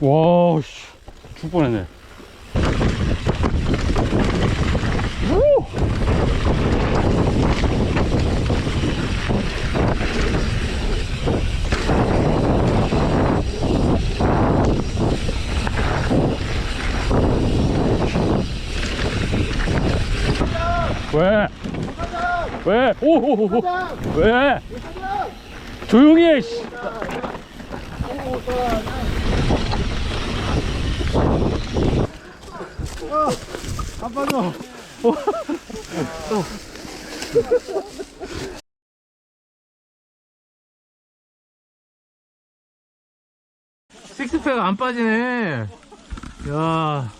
와, 씨. 죽 뻔했네. 오! 왜? 왜? 오, 오, 오, 오. 왜? 조용히 해, 씨. 안 빠져. 식스팩 안 빠지네. 야.